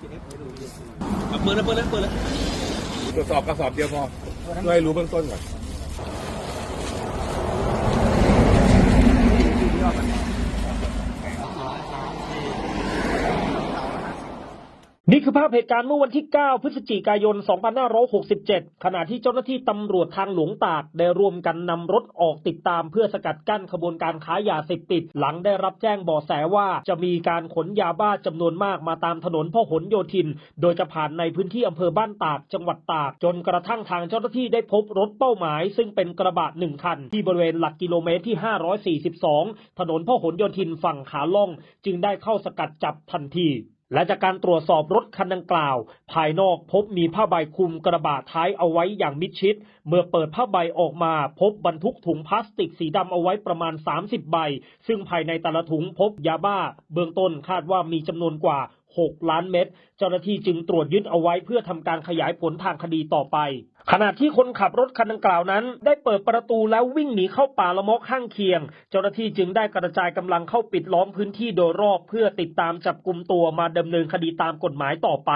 เอาปิดเลยเปิดเลยเปิดเลยตรวจสอบกระสอบเดียวพอเพื่อให้รู้เบื้องต้นก่อน นี่คือภาพเหตุการณ์เมื่อวันที่ 9 พฤศจิกายน 2567 ขณะที่เจ้าหน้าที่ตำรวจทางหลวงตาก ได้ร่วมกันนำรถออกติดตามเพื่อสกัดกั้นขบวนการค้ายาเสพติด หลังได้รับแจ้งเบาะแสว่าจะมีการขนยาบ้าจำนวนมากมาตามถนนพหลโยธิน โดยจะผ่านในพื้นที่อำเภอบ้านตาก จังหวัดตาก จนกระทั่งทางเจ้าหน้าที่ได้พบรถเป้าหมาย ซึ่งเป็นกระบะหนึ่งคัน ที่บริเวณหลักกิโลเมตรที่ 542 ถนนพหลโยธินฝั่งขาล่อง จึงได้เข้าสกัดจับทันที และจากการตรวจสอบรถคันดังกล่าว ภายนอกพบมีผ้าใบคลุมกระบะท้ายเอาไว้อย่างมิดชิด เมื่อเปิดผ้าใบออกมาพบบรรทุกถุงพลาสติกสีดำเอาไว้ประมาณ 30 ใบ ซึ่งภายในแต่ละถุงพบยาบ้า เบื้องต้นคาดว่ามีจำนวนกว่า 6 ล้านเม็ด เจ้าหน้าที่จึงตรวจยึดเอาไว้เพื่อทำการขยายผลทางคดีต่อไป ขณะที่คนขับรถคันดังกล่าวนั้น ได้เปิดประตูแล้ววิ่งหนีเข้าป่าละมกข้างเคียง เจ้าหน้าที่จึงได้กระจายกำลังเข้าปิดล้อมพื้นที่โดยรอบเพื่อติดตามจับกลุ่มตัวมาดำเนินคดีตามกฎหมายต่อไป